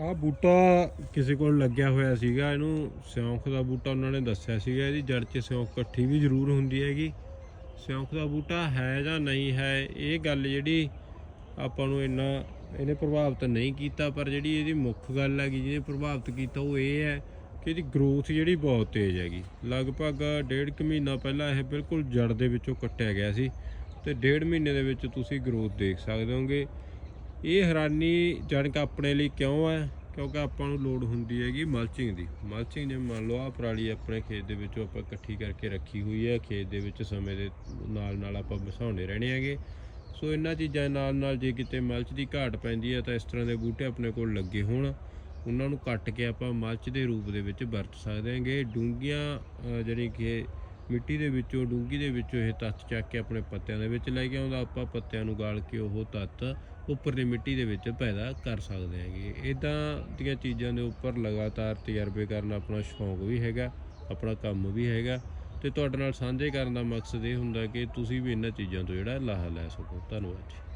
ਆ ਬੂਟਾ ਕਿਸੇ ਕੋਲ ਲੱਗਿਆ ਹੋਇਆ ਸੀਗਾ, ਇਹਨੂੰ ਸਿਉਂਖ ਦਾ ਬੂਟਾ ਉਹਨਾਂ ਨੇ ਦੱਸਿਆ ਸੀਗਾ ਇਹਦੀ ਜੜ 'ਚ ਸਿਉਂਖ ਇਕੱਠੀ ਵੀ ਜ਼ਰੂਰ ਹੁੰਦੀ ਹੈਗੀ। ਸਿਉਂਖ ਦਾ ਬੂਟਾ ਹੈ ਜਾਂ ਨਹੀਂ ਹੈ, ਇਹ ਗੱਲ ਜਿਹੜੀ ਆਪਾਂ ਨੂੰ ਇੰਨਾ, ਇਹਨੇ ਪ੍ਰਭਾਵਿਤ ਨਹੀਂ ਕੀਤਾ, ਪਰ ਜਿਹੜੀ ਇਹਦੀ ਮੁੱਖ ਗੱਲ ਹੈਗੀ, ਜਿਹਨੇ ਪ੍ਰਭਾਵਿਤ ਕੀਤਾ ਉਹ ਇਹ ਹੈ ਕਿ ਇਹਦੀ ਗਰੋਥ ਜਿਹੜੀ ਬਹੁਤ ਤੇਜ਼ ਹੈਗੀ। ਲਗਭਗ ਡੇਢ ਕੁ ਮਹੀਨਾ ਪਹਿਲਾਂ ਇਹ ਬਿਲਕੁਲ ਜੜ ਦੇ ਵਿੱਚੋਂ ਕੱਟਿਆ ਗਿਆ ਸੀ, ਤੇ ਡੇਢ ਮਹੀਨੇ ਦੇ ਵਿੱਚ ਤੁਸੀਂ ਗਰੋਥ ਦੇਖ ਸਕਦੇ ਹੋਗੇ। ਇਹ ਹੈਰਾਨੀ ਜਣਕ ਆਪਣੇ ਲਈ ਕਿਉਂ ਹੈ? ਕਿਉਂਕਿ ਆਪਾਂ ਨੂੰ ਲੋੜ ਹੁੰਦੀ ਹੈਗੀ ਮਲਚਿੰਗ ਦੀ। ਮਲਚਿੰਗ ਜਿਵੇਂ ਮੰਨ ਲਓ ਆ ਪਰਾਲੀ ਆਪਣੇ ਖੇਤ ਦੇ ਵਿੱਚੋਂ ਆਪਾਂ ਇਕੱਠੀ ਕਰਕੇ ਰੱਖੀ ਹੋਈ ਹੈ। ਖੇਤ ਦੇ ਵਿੱਚ ਸਮੇਂ ਦੇ ਨਾਲ ਨਾਲ ਆਪਾਂ ਵਸਾਉਂਦੇ ਰਹਿਣੇ ਹੈਗੇ। ਸੋ ਇਹਨਾਂ ਚੀਜ਼ਾਂ ਨਾਲ ਨਾਲ ਜੇ ਕਿਤੇ ਮਲਚ ਦੀ ਘਾਟ ਪੈਂਦੀ ਹੈ ਤਾਂ ਇਸ ਤਰ੍ਹਾਂ ਦੇ ਬੂਟੇ ਆਪਣੇ ਕੋਲ ਲੱਗੇ ਹੋਣ। ਉਹਨਾਂ ਨੂੰ ਕੱਟ ਕੇ ਆਪਾਂ ਮਲਚ ਦੇ ਰੂਪ ਦੇ ਵਿੱਚ ਵਰਤ ਸਕਦੇ ਹਾਂਗੇ। ਡੂੰਘੀਆਂ ਜਿਹੜੀ ਕਿ ਮਿੱਟੀ ਦੇ ਵਿੱਚੋਂ ਡੂੰਗੀ ਦੇ ਵਿੱਚੋਂ ਇਹ ਤੱਤ ਚੱਕ ਕੇ ਆਪਣੇ ਪੱਤਿਆਂ ਦੇ ਵਿੱਚ ਲੈ ਕੇ ਆਉਂਦਾ। ਆਪਾਂ ਪੱਤਿਆਂ ਨੂੰ ਗਾਲ ਕੇ ਉਹ ਤੱਤ ਉੱਪਰਲੀ ਮਿੱਟੀ ਦੇ ਵਿੱਚ ਪੈਦਾ ਕਰ ਸਕਦੇ ਹਾਂਗੇ। ਇਦਾਂ ਦੀਆਂ ਚੀਜ਼ਾਂ ਦੇ ਉੱਪਰ ਲਗਾਤਾਰ ਤਜਰਬੇ ਕਰਨ ਆਪਣਾ ਸ਼ੌਂਕ ਵੀ ਹੈਗਾ, ਆਪਣਾ ਕੰਮ ਵੀ ਹੈਗਾ। ਤੇ ਤੁਹਾਡੇ ਨਾਲ ਸਾਂਝੇ ਕਰਨ ਦਾ ਮਕਸਦ ਇਹ ਹੁੰਦਾ ਕਿ ਤੁਸੀਂ ਵੀ ਇਹਨਾਂ ਚੀਜ਼ਾਂ ਤੋਂ ਜਿਹੜਾ ਲਾਹਾ ਲੈ ਸਕੋ। ਧੰਨਵਾਦ ਜੀ।